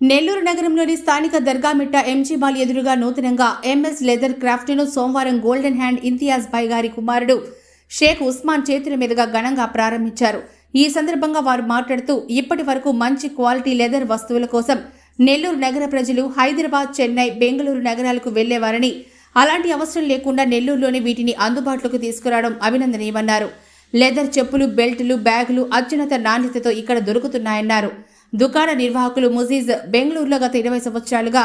నెల్లూరు నగరంలోని స్థానిక Dargamitta MG ball ఎదురుగా నూతనంగా ఎంఎస్ లెదర్ క్రాఫ్ట్ను సోమవారం గోల్డెన్ హ్యాండ్ ఇంతియాజ్ భాయ్ గారి కుమారుడు షేక్ ఉస్మాన్ చేతుల మీదుగా ఘనంగా ప్రారంభించారు. ఈ సందర్భంగా వారు మాట్లాడుతూ ఇప్పటి వరకు మంచి క్వాలిటీ లెదర్ వస్తువుల కోసం నెల్లూరు నగర ప్రజలు హైదరాబాద్ చెన్నై బెంగళూరు నగరాలకు వెళ్ళేవారని అలాంటి అవసరం లేకుండా నెల్లూరులోనే వీటిని అందుబాటులోకి తీసుకురావడం అభినందనీయమన్నారు. లెదర్ చెప్పులు బెల్టులు బ్యాగులు అత్యున్నత నాణ్యతతో ఇక్కడ దొరుకుతున్నాయన్నారు. దుకాణ నిర్వాహకులు ముజీజ్ బెంగళూరులో గత ఇరవై సంవత్సరాలుగా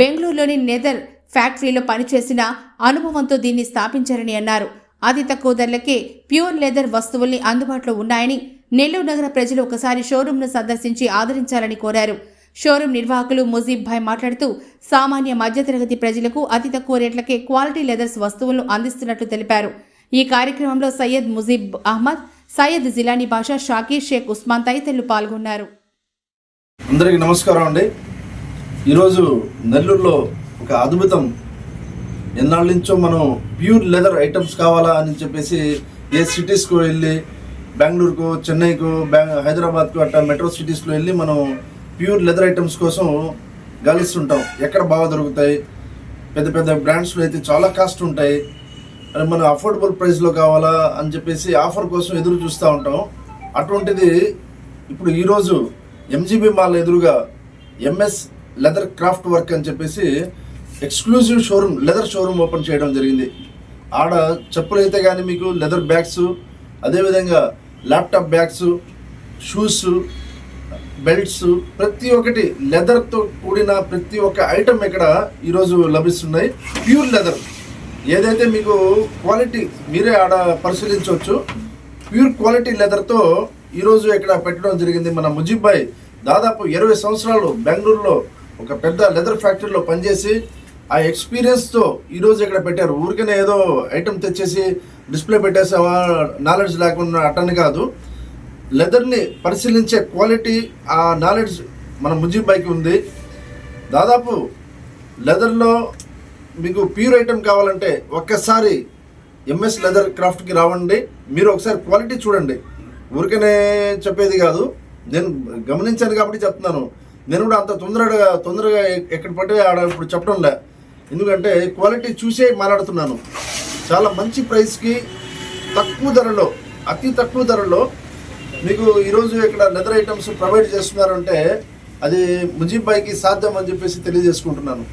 బెంగళూరులోని నెదర్ ఫ్యాక్టరీలో పనిచేసిన అనుభవంతో దీన్ని స్థాపించారని అన్నారు. అతి తక్కువ ధరలకే ప్యూర్ లెదర్ వస్తువుల్ని అందుబాటులో ఉన్నాయని నెల్లూరు నగర ప్రజలు ఒకసారి షోరూంను సందర్శించి ఆదరించాలని కోరారు. షోరూం నిర్వాహకులు ముజీబ్ భాయ్ మాట్లాడుతూ సామాన్య మధ్యతరగతి ప్రజలకు అతి తక్కువ రేట్లకే క్వాలిటీ లెదర్స్ వస్తువులను అందిస్తున్నట్లు తెలిపారు. ఈ కార్యక్రమంలో సయ్యద్ ముజీబ్ అహ్మద్ సయ్యద్ జిలానీ బాషా షాకీర్ షేక్ ఉస్మాన్ తదితరులు పాల్గొన్నారు. అందరికీ నమస్కారం అండి. ఈరోజు నెల్లూరులో ఒక అద్భుతం. ఎన్నాళ్ళ నుంచో మనం ప్యూర్ లెదర్ ఐటమ్స్ కావాలా అని చెప్పేసి ఏ సిటీస్కు వెళ్ళి బెంగళూరుకు చెన్నైకు బ్యాంగ్ హైదరాబాద్కు అట్లా మెట్రో సిటీస్లో వెళ్ళి మనం ప్యూర్ లెదర్ ఐటమ్స్ కోసం గాలిస్తుంటాం. ఎక్కడ బాగా దొరుకుతాయి? పెద్ద పెద్ద బ్రాండ్స్లో అయితే చాలా కాస్ట్ ఉంటాయి. మరి మన అఫోర్డబుల్ ప్రైస్లో కావాలా అని చెప్పేసి ఆఫర్ కోసం ఎదురు చూస్తూ ఉంటాం. అటువంటిది ఇప్పుడు ఈరోజు ఎంజీబీ మాల్ ఎదురుగా M S leather craft work అని చెప్పేసి exclusive showroom leather showroom open చేయడం జరిగింది. ఆడ చెప్పులు అయితే కానీ మీకు లెదర్ బ్యాగ్స్ అదేవిధంగా ల్యాప్టాప్ బ్యాగ్స్ షూస్ బెల్ట్స్ ప్రతి ఒక్కటి లెదర్తో కూడిన ప్రతి ఒక్క ఐటమ్ ఇక్కడ ఈరోజు లభిస్తున్నాయి. ప్యూర్ లెదర్ ఏదైతే మీకు క్వాలిటీ మీరే ఆడ పరిశీలించవచ్చు ప్యూర్ క్వాలిటీ లెదర్తో ఈరోజు ఇక్కడ పెట్టడం జరిగింది. మన ముజీబ్ భాయ్ దాదాపు ఇరవై సంవత్సరాలు బెంగళూరులో ఒక పెద్ద లెదర్ ఫ్యాక్టరీలో పనిచేసి ఆ ఎక్స్పీరియన్స్తో ఈరోజు ఇక్కడ పెట్టారు. ఊరికనే ఏదో ఐటమ్ తెచ్చేసి డిస్ప్లే పెట్టేసావా నాలెడ్జ్ లేకుండా అట్టని కాదు. లెదర్ని పరిశీలించే క్వాలిటీ ఆ నాలెడ్జ్ మన ముజీబ్ భాయ్కి ఉంది. దాదాపు లెదర్లో మీకు ప్యూర్ ఐటమ్ కావాలంటే ఒక్కసారి ఎంఎస్ లెదర్ క్రాఫ్ట్కి రావండి. మీరు ఒకసారి క్వాలిటీ చూడండి. ఊరికనే చెప్పేది కాదు. నేను గమనించాను కాబట్టి చెప్తున్నాను. నేను కూడా అంత తొందరగా తొందరగా ఎక్కడ పడితే ఆడ ఇప్పుడు చెప్పడంలే ఎందుకంటే క్వాలిటీ చూసే మాట్లాడుతున్నాను. చాలా మంచి ప్రైస్కి తక్కువ ధరలో అతి తక్కువ ధరలో మీకు ఈరోజు ఇక్కడ లెదర్ ఐటమ్స్ ప్రొవైడ్ చేస్తున్నారంటే అది ముజీబ్ బాయ్కి సాధ్యం అని చెప్పేసి తెలియజేసుకుంటున్నాను.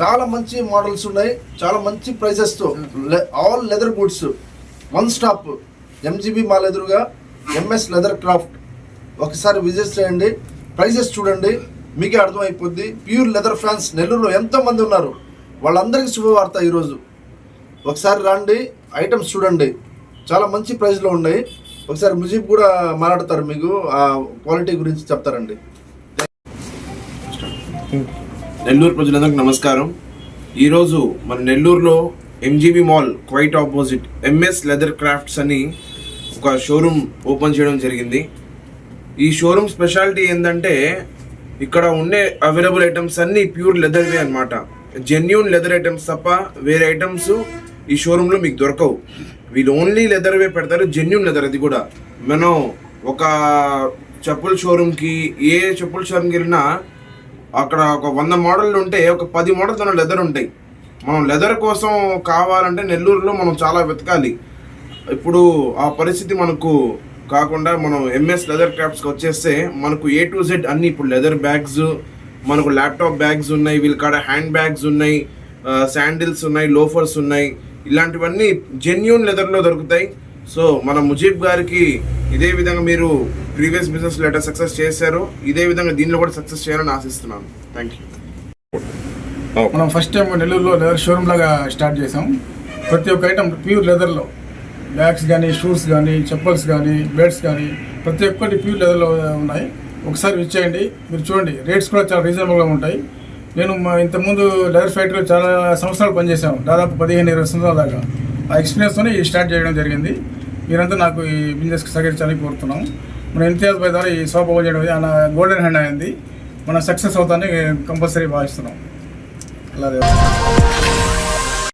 చాలా మంచి మోడల్స్ ఉన్నాయి. చాలా మంచి ప్రైజెస్తో all leather goods one stop M G B mall ఎదురుగా ఎంఎస్ లెదర్ క్రాఫ్ట్ ఒకసారి విజిట్ చేయండి. ప్రైజెస్ చూడండి. మీకే అర్థమైపోద్ది. ప్యూర్ లెదర్ ఫ్యాన్స్ నెల్లూరులో ఎంతోమంది ఉన్నారు. వాళ్ళందరికీ శుభవార్త ఈరోజు. ఒకసారి రండి. ఐటమ్స్ చూడండి. చాలా మంచి ప్రైస్లో ఉన్నాయి. ఒకసారి ముజీబ్ కూడా మాట్లాడతారు మీకు. ఆ క్వాలిటీ గురించి చెప్తారండి. నెల్లూరు ప్రజలందరికీ నమస్కారం. ఈరోజు మన నెల్లూరులో M G B mall quite opposite M S leather crafts అని ఒక షోరూమ్ ఓపెన్ చేయడం జరిగింది. ఈ షోరూమ్ స్పెషాలిటీ ఏంటంటే ఇక్కడ ఉండే అవైలబుల్ ఐటమ్స్ అన్నీ ప్యూర్ లెదర్వే అనమాట జెన్యున్ లెదర్ ఐటమ్స్ తప్ప వేరే ఐటమ్స్ ఈ షోరూంలో మీకు దొరకవు. వీళ్ళు ఓన్లీ లెదర్వే పెడతారు జెన్యున్ లెదర్ అది కూడా. మనం ఒక చెప్పుల షోరూమ్కి ఏ చెప్పుల షోరూమ్కి వెళ్ళినా అక్కడ ఒక వంద మోడళ్ళు ఉంటే ఒక పది మోడల్ తన లెదర్ ఉంటాయి. మనం లెదర్ కోసం కావాలంటే నెల్లూరులో మనం చాలా వెతకాలి. ఇప్పుడు ఆ పరిస్థితి మనకు కాకుండా మనం ఎంఎస్ లెదర్ క్రాఫ్ట్స్కి వచ్చేస్తే మనకు ఏ టు జెడ్ అన్ని ఇప్పుడు లెదర్ బ్యాగ్స్ మనకు ల్యాప్టాప్ బ్యాగ్స్ ఉన్నాయి వీళ్ళ కాడ హ్యాండ్ బ్యాగ్స్ ఉన్నాయి శాండిల్స్ ఉన్నాయి లోఫర్స్ ఉన్నాయి. ఇలాంటివన్నీ జెన్యున్ లెదర్లో దొరుకుతాయి. సో మన ముజీబ్ గారికి ఇదే విధంగా మీరు ప్రీవియస్ బిజినెస్ లెటర్ సక్సెస్ చేశారు. ఇదే విధంగా దీనిలో కూడా సక్సెస్ చేయాలని ఆశిస్తున్నాను. థ్యాంక్ యూ మనం ఫస్ట్ టైం నెల్లూరులో లెదర్ షోరూమ్ లాగా స్టార్ట్ చేసాం ప్రతి ఒక్క ఐటమ్ ప్యూర్ లెదర్లో బ్యాగ్స్ కానీ షూస్ కానీ చెప్పల్స్ కానీ బెడ్స్ కానీ ప్రతి ఒక్కటి ప్యూర్ లెదర్లో ఉన్నాయి. ఒకసారి ఇచ్చేయండి మీరు చూడండి రేట్స్ కూడా చాలా రీజనబుల్గా ఉంటాయి. నేను మా ఇంతకుముందు లెదర్ ఫ్యాక్టరీలో చాలా సంవత్సరాలు పనిచేశాను. దాదాపు పదిహేను ఇరవై సంవత్సరాల దాకా. ఆ ఎక్స్పీరియన్స్తోనే ఈ స్టార్ట్ చేయడం జరిగింది. మీరంతా నాకు ఈ బిజినెస్కి సహకరించాలని కోరుతున్నాం. మన ఇంతియాజ్ పై ద్వారా ఈ షాప్ ఓపెన్ చేయడం ఆయన గోల్డెన్ హ్యాండ్ అయింది. మనం సక్సెస్ అవుతానే కంపల్సరీ భావిస్తున్నాం. అలాగే.